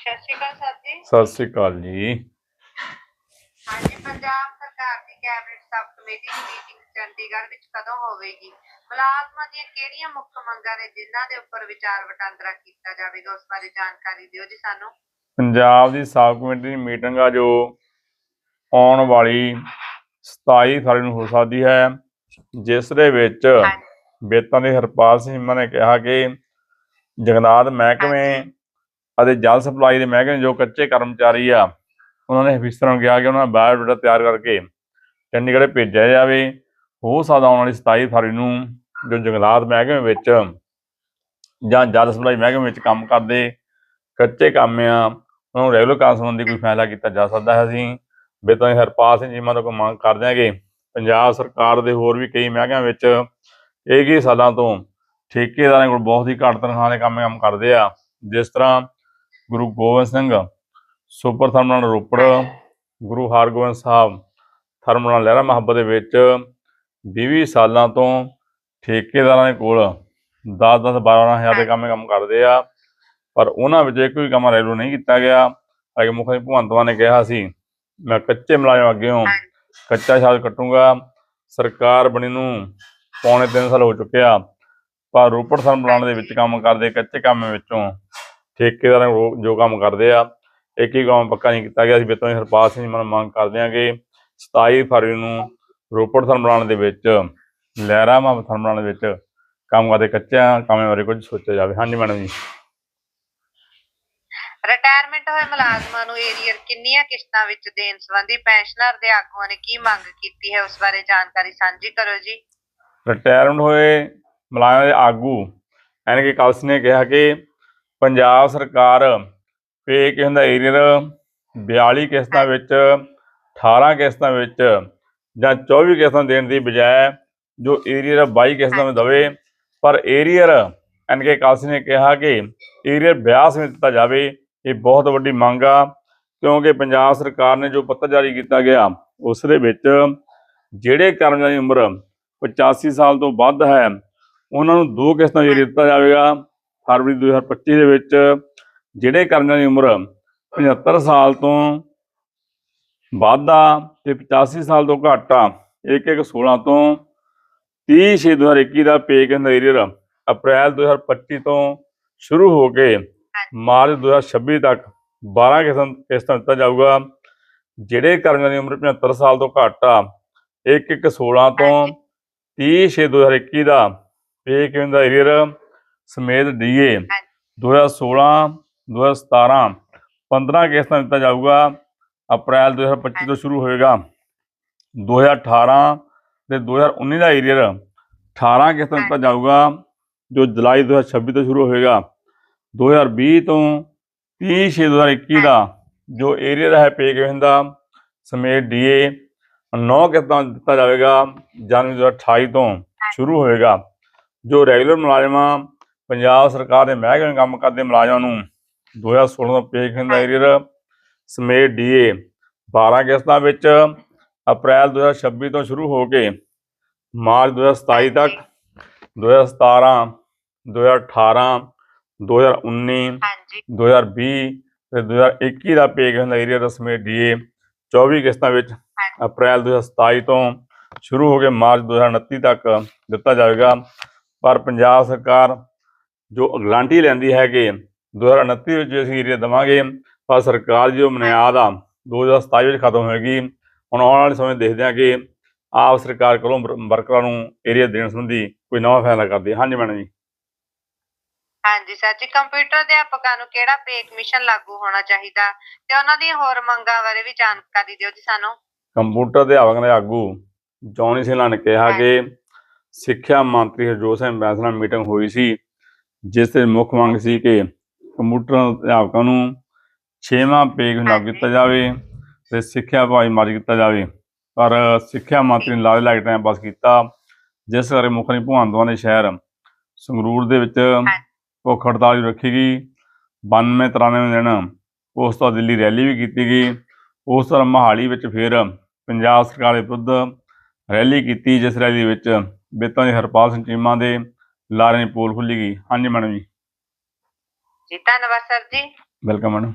ਸਤਿ ਸ਼੍ਰੀ ਅਕਾਲ ਸਰ ਜੀ। ਸਤਿ ਸ੍ਰੀ ਅਕਾਲ ਜੀ। ਹਾਂਜੀ ਪੰਜਾਬ ਸਰਕਾਰ ਦੀ ਕੈਬਨਿਟ ਸਬ ਕਮੇਟੀ ਦੀ ਮੀਟਿੰਗ ਚੰਡੀਗੜ੍ਹ ਵਿੱਚ ਕਦੋਂ ਹੋਵੇਗੀ? ਮੁਲਾਜ਼ਮਾਂ ਦੀਆਂ ਕਿਹੜੀਆਂ ਮੁੱਖ ਮੰਗਾਂ ਨੇ ਜਿਨ੍ਹਾਂ ਦੇ ਉੱਪਰ ਵਿਚਾਰ ਵਟਾਂਦਰਾ ਕੀਤਾ ਜਾਵੇਗਾ? ਉਸ ਬਾਰੇ ਜਾਣਕਾਰੀ ਦਿਓ ਜੀ ਸਾਨੂੰ। ਪੰਜਾਬ ਦੀ ਸਾਬ ਕਮੇਟੀ ਦੀ ਮੀਟਿੰਗ ਆ ਜੋ ਆਉਣ ਵਾਲੀ 27 ਫਰਵਰੀ ਨੂੰ ਹੋ ਸਕਦੀ ਹੈ ਜਿਸ ਦੇ ਵਿੱਚ ਬੇਤਾਂ ਦੇ ਹਰਪਾਲ ਸਿੰਘ ਨੇ ਕਿਹਾ ਕਿ ਜਗਨਾਥ ਮਹਿਕਮੇ ਅਤੇ ਜਲ ਸਪਲਾਈ ਦੇ ਮਹਿਕਮੇ ਜੋ ਕੱਚੇ ਕਰਮਚਾਰੀ ਆ, ਉਹਨਾਂ ਨੇ ਅਫੀਸਰਾਂ ਨੂੰ ਕਿਹਾ ਕਿ ਉਹਨਾਂ ਦਾ ਬਾਇਓਡਾਟਾ ਤਿਆਰ ਕਰਕੇ ਚੰਡੀਗੜ੍ਹ ਭੇਜਿਆ ਜਾਵੇ। ਹੋ ਸਕਦਾ ਆਉਣ ਵਾਲੀ 27 ਫਰਵਰੀ ਨੂੰ ਜੋ ਜੰਗਲਾਤ ਮਹਿਕਮੇ ਵਿੱਚ ਜਾਂ ਜਲ ਸਪਲਾਈ ਮਹਿਕਮੇ ਵਿੱਚ ਕੰਮ ਕਰਦੇ ਕੱਚੇ ਕੰਮ ਆ, ਉਹਨਾਂ ਨੂੰ ਰੈਗੂਲਰ ਕਰਨ ਸੰਬੰਧੀ ਕੋਈ ਫੈਸਲਾ ਕੀਤਾ ਜਾ ਸਕਦਾ ਹੈ। ਅਸੀਂ ਬੇਤਾਂ ਹਰਪਾਲ ਸਿੰਘ ਜੀਮਾ ਤੋਂ ਕੋਈ ਮੰਗ ਕਰਦੇ ਹਾਂ ਕਿ ਪੰਜਾਬ ਸਰਕਾਰ ਦੇ ਹੋਰ ਵੀ ਕਈ ਮਹਿਕਮਿਆਂ ਵਿੱਚ ਇਹ ਕੀ ਸਾਲਾਂ ਤੋਂ ਠੇਕੇਦਾਰਾਂ ਕੋਲ ਬਹੁਤ ਹੀ ਘੱਟ ਤਨਖਾਹ ਦੇ ਕੰਮ ਕੰਮ ਕਰਦੇ ਆ, ਜਿਸ ਤਰ੍ਹਾਂ Guru Gobind Singh super thermal Ropar, Guru Hargobind Sahib thermal Lehra Mohabbat ਦੇ ਵਿੱਚ 20 ਸਾਲਾਂ ਤੋਂ ਠੇਕੇਦਾਰਾਂ ਦੇ ਕੋਲ 10 10 12 ਹਜ਼ਾਰ ਦੇ ਕੰਮ ਕੰਮ ਕਰਦੇ ਆ। ਪਰ ਉਹਨਾਂ ਵਿੱਚ ਇੱਕ ਵੀ ਕੰਮ ਰੈਲੂ ਨਹੀਂ ਕੀਤਾ ਗਿਆ। ਅਗੇ ਮੁੱਖ ਮੰਤਰੀ ਭਗਵੰਤ ਮਾਨ ਨੇ ਕਿਹਾ ਸੀ, ਮੈਂ ਕੱਚੇ ਮੁਲਾਜ਼ਮ ਅੱਗੇੋਂ ਕੱਚਾ ਛਾਲ ਕੱਟੂੰਗਾ। ਸਰਕਾਰ ਬਣੀ ਨੂੰ ਪੌਣੇ 3 ਸਾਲ ਹੋ ਚੁੱਕਿਆ ਪਰ ਰੋਪੜ ਥਰਮਲ ਪਲਾਂਟ ਦੇ ਵਿੱਚ ਕੰਮ ਕਰਦੇ, ਕੱਚੇ ਕੰਮ ਵਿੱਚੋਂ ਠੇਕੇਦਾਰਾਂ ਕੋਲ ਜੋ ਕੰਮ ਕਰਦੇ ਆ ਇੱਕ ਹੀ ਕੰਮ ਪੱਕਾ ਨਹੀਂ ਕੀਤਾ ਗਿਆ ਸੀ। ਬੇਤੋਂ ਹਰਪਾਲ ਸਿੰਘ ਮਨ ਮੰਗ ਕਰਦੇ ਆ ਕਿ 27 ਫਰਵਰੀ ਨੂੰ ਰੋਪੜ ਥਰਮਲ ਪਲਾਂਟ ਦੇ ਵਿੱਚ ਲਹਿਰਾ ਮਾ ਥਰਮਲ ਪਲਾਂਟ ਦੇ ਵਿੱਚ ਕੰਮ ਕਰਦੇ ਕੱਚਿਆਂ ਕੰਮਾਂ ਬਾਰੇ ਕੁਝ ਸੋਚਿਆ ਜਾਵੇ। ਹਾਂਜੀ ਮੈਡਮ ਜੀ। ਰਿਟਾਇਰਮੈਂਟ ਹੋਏ ਮੁਲਾਜ਼ਮਾਂ ਨੂੰ ਏਰੀਅਰ ਕਿੰਨੀਆਂ ਕਿਸ਼ਤਾਂ ਵਿੱਚ ਦੇਣ ਸੰਬੰਧੀ ਪੈਨਸ਼ਨਰ ਦੇ ਆਗੂਆਂ ਨੇ ਕੀ ਮੰਗ ਕੀਤੀ ਹੈ ਉਸ ਬਾਰੇ ਜਾਣਕਾਰੀ ਸਾਂਝੀ ਕਰੋ ਜੀ। ਰਿਟਾਇਰਮੈਂਟ ਹੋਏ ਮੁਲਾਜ਼ਮਾਂ ਦੇ ਆਗੂ ਯਾਨੀ ਕਿ ਕਲਸ ਨੇ ਕਿਹਾ ਕਿ ਪੰਜਾਬ ਸਰਕਾਰ ਪੇ ਕੀ ਹੁੰਦਾ ਏਰੀਅਰ 42 ਕਿਸ਼ਤਾਂ ਵਿੱਚ 18 ਕਿਸ਼ਤਾਂ ਵਿੱਚ ਜਾਂ 24 ਕਿਸ਼ਤਾਂ ਦੇਣ ਦੀ ਬਜਾਏ ਜੋ ਏਰੀਅਰ 22 ਕਿਸ਼ਤਾਂ ਵਿੱਚ ਦਵੇ। ਪਰ ਏਰੀਅਰ ਐਨ ਕੇ ਕਲਸ ਨੇ ਕਿਹਾ ਕਿ ਏਰੀਅਰ 82 ਵਿੱਚ ਦਿੱਤਾ ਜਾਵੇ, ਇਹ ਬਹੁਤ ਵੱਡੀ ਮੰਗ ਆ, ਕਿਉਂਕਿ ਪੰਜਾਬ ਸਰਕਾਰ ਨੇ ਜੋ ਪੱਤਰ ਜਾਰੀ ਕੀਤਾ ਗਿਆ ਉਸ ਦੇ ਵਿੱਚ ਜਿਹੜੇ ਕਰਮਚਾਰੀ ਦੀ ਉਮਰ 85 ਸਾਲ ਤੋਂ ਵੱਧ ਹੈ, ਉਹਨਾਂ ਨੂੰ ਦੋ ਕਿਸ਼ਤਾਂ ਜਿਹੜੀ ਦਿੱਤਾ ਜਾਵੇਗਾ। ਫਰਵਰੀ 2025 ਦੇ ਵਿੱਚ ਜਿਹੜੇ ਕਰਮਚਾਰੀ ਦੀ ਉਮਰ 75 ਸਾਲ ਤੋਂ ਵੱਧ ਆ ਤੇ 85 ਸਾਲ ਤੋਂ ਘੱਟ ਆ ਇੱਕ ਇੱਕ 16 ਤੋਂ 30 ਛੇ 2021 ਦਾ ਪੇ ਏਰੀਅਰ ਅਪ੍ਰੈਲ 2025 ਤੋਂ ਸ਼ੁਰੂ ਹੋ ਕੇ ਮਾਰਚ 2026 ਤੱਕ 12 ਕਿਸ਼ਤਾਂ ਕਿਸ਼ਤਾਂ ਦਿੱਤਾ ਜਾਊਗਾ। ਜਿਹੜੇ ਕਰਮਚਾਰੀ ਦੀ ਉਮਰ 75 ਸਾਲ ਤੋਂ ਘੱਟ ਆ ਇੱਕ ਇੱਕ 16 ਤੋਂ 30 ਛੇ 2021 ਦਾ ਪੇ ਕਹਿੰਦਾ ਏਰੀਅਰ ਸਮੇਤ ਡੀਏ 2016 2017 15 ਕਿਸ਼ਤਾਂ ਦਿੱਤਾ ਜਾਊਗਾ ਅਪ੍ਰੈਲ 2025 ਤੋਂ ਸ਼ੁਰੂ ਹੋਏਗਾ 2018 ਤੇ 2019 ਦਾ ਏਰੀਅਰ 18 ਕਿਸ਼ਤਾਂ ਦਿੱਤਾ ਜਾਊਗਾ ਜੋ ਜੁਲਾਈ 2026 ਤੋਂ ਸ਼ੁਰੂ ਹੋਏਗਾ 2020 ਤੋਂ 30 ਛੇ 2021 ਦਾ ਜੋ ਏਰੀਅਰ ਹੈ ਪੇ ਕਹਿੰਦਾ ਸਮੇਤ ਡੀਏ 9 ਕਿਸ਼ਤਾਂ ਦਿੱਤਾ ਜਾਵੇਗਾ ਜਨਵਰੀ 2028 ਤੋਂ ਸ਼ੁਰੂ ਹੋਏਗਾ ਜੋ ਰੈਗੂਲਰ ਮੁਲਾਜ਼ਮਾਂ ਪੰਜਾਬ ਸਰਕਾਰ ਦੇ ਮਹਿਕਮੇ ਵਿੱਚ ਕੰਮ ਕਰਦੇ ਮੁਲਾਜ਼ਮਾਂ ਨੂੰ 2016 ਤੋਂ ਪੇ ਏਰੀਅਰ ਸਮੇਤ ਡੀਏ 12 ਕਿਸ਼ਤਾਂ ਵਿੱਚ ਅਪ੍ਰੈਲ 2026 ਤੋਂ ਸ਼ੁਰੂ ਹੋ ਕੇ ਮਾਰਚ 2027 ਤੱਕ 2017 2018 2019 ਹਾਂਜੀ 2020 ਤੇ 2021 ਦਾ ਪੇ ਏਰੀਆ ਰਸਮੇ ਡੀਏ 24 ਕਿਸ਼ਤਾਂ ਵਿੱਚ ਅਪ੍ਰੈਲ 2027 ਤੋਂ ਸ਼ੁਰੂ ਹੋ ਕੇ ਮਾਰਚ 2029 ਤੱਕ ਦਿੱਤਾ ਜਾਵੇਗਾ ਪਰ ਪੰਜਾਬ ਸਰਕਾਰ ਜੋ ਗਰੰਟੀ ਲੈਂਦੀ ਹੈ ਕਿ 2029 ਵਿੱਚ ਅਸੀਂ ਏਰੀਆ ਦੇਵਾਂਗੇ ਪਰ ਸਰਕਾਰ ਦੀ ਜੋ ਮਨਿਆਦ ਆ 2027 ਵਿੱਚ ਖਤਮ ਹੋਏਗੀ। ਹੁਣ ਆਉਣ ਵਾਲੇ ਸਮੇਂ ਦੇਖਦੇ ਹਾਂ ਕਿ ਆਪ ਸਰਕਾਰ ਕੋਲੋਂ ਵਰ- ਵਰਕਰਾਂ ਨੂੰ ਏਰੀਆ ਦੇਣ ਸੰਬੰਧੀ ਕੋਈ ਨਵਾਂ ਫੈਸਲਾ ਕਰਦੀ ਹਾਂਜੀ ਮੈਡਮ ਜੀ। ਹਾਂਜੀ ਸਰ ਜੀ ਕੰਪਿਊਟਰ ਅਧਿਆਪਕਾਂ ਨੂੰ ਕਿਹੜਾ ਪੇ ਕਮਿਸ਼ਨ ਲਾਗੂ ਹੋਣਾ ਚਾਹੀਦਾ? ਤੇ ਉਹਨਾਂ ਦੀਆਂ ਹੋਰ ਮੰਗਾਂ ਬਾਰੇ ਵੀ ਜਾਣਕਾਰੀ ਦਿਓ ਜੀ ਸਾਨੂੰ। ਕੰਪਿਊਟਰ ਅਧਿਆਪਕ ਦੇ ਆਗੂ ਜੌਨੀ ਸਿੰਘਲਾ ਨੇ ਕਿਹਾ ਕਿ ਸਿੱਖਿਆ ਮੰਤਰੀ ਹਰਜੋਤ ਸਿੰਘ ਬੈਂਸ ਨਾਲ ਮੀਟਿੰਗ ਹੋਈ ਸੀ। ਜਿਸ ਦੇ ਮੁੱਖ ਮੰਗ ਸੀ ਕਿ ਕੰਪਿਊਟਰ ਅਧਿਆਪਕਾਂ ਨੂੰ 6ਵਾਂ ਪੇ ਲਾਗੂ ਕੀਤਾ ਜਾਵੇ ਤੇ ਸਿੱਖਿਆ ਭਾਈ ਮਾਰੀ ਕੀਤਾ ਜਾਵੇ। ਪਰ ਸਿੱਖਿਆ ਮੰਤਰੀ ਨੇ ਲਾਲੇ ਲਾਈਟ ਟਾਈਮ ਪਾਸ ਕੀਤਾ ਜਿਸ ਕਰਕੇ ਮੁੱਖ ਭਗਵੰਤ ਮਾਨ ਨੇ ਸ਼ਹਿਰ ਸੰਗਰੂਰ ਦੇ ਵਿੱਚ ਭੁੱਖ ਹੜਤਾਲ ਰੱਖੀ ਗਈ। 92 93 ਦਿਨ ਉਸ ਤੋਂ ਦਿੱਲੀ ਰੈਲੀ ਵੀ ਕੀਤੀ ਗਈ। ਉਸ ਤਰ੍ਹਾਂ ਮਹਾਲੀ ਵਿੱਚ ਫਿਰ ਪੰਜਾਬ ਸਰਕਾਰ ਦੇ ਵਿਰੁੱਧ ਰੈਲੀ ਕੀਤੀ ਜਿਸ ਰੈਲੀ ਵਿੱਚ ਬੇਤਾਂ ਦੇ ਹਰਪਾਲ ਸਿੰਘ ਚੀਮਾ ਦੇ ਲਾਰੇ ਪੋਲ ਖੁੱਲੀ ਗਈ। ਹਾਂਜੀ ਮੈਡਮ ਜੀ। ਜੀ ਧੰਨਵਾਦ ਸਰ ਜੀ। Welcome madam.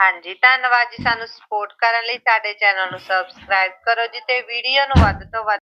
ਹਾਂਜੀ ਧੰਨਵਾਦ ਜੀ ਸਾਨੂੰ ਸਪੋਰਟ ਕਰਨ ਲਈ। ਸਾਡੇ ਚੈਨਲ ਨੂੰ ਸਬਸਕ੍ਰਾਈਬ ਕਰੋ ਜੀ ਤੇ ਵੀਡੀਓ ਨੂੰ ਵੱਧ ਤੋਂ ਵੱਧ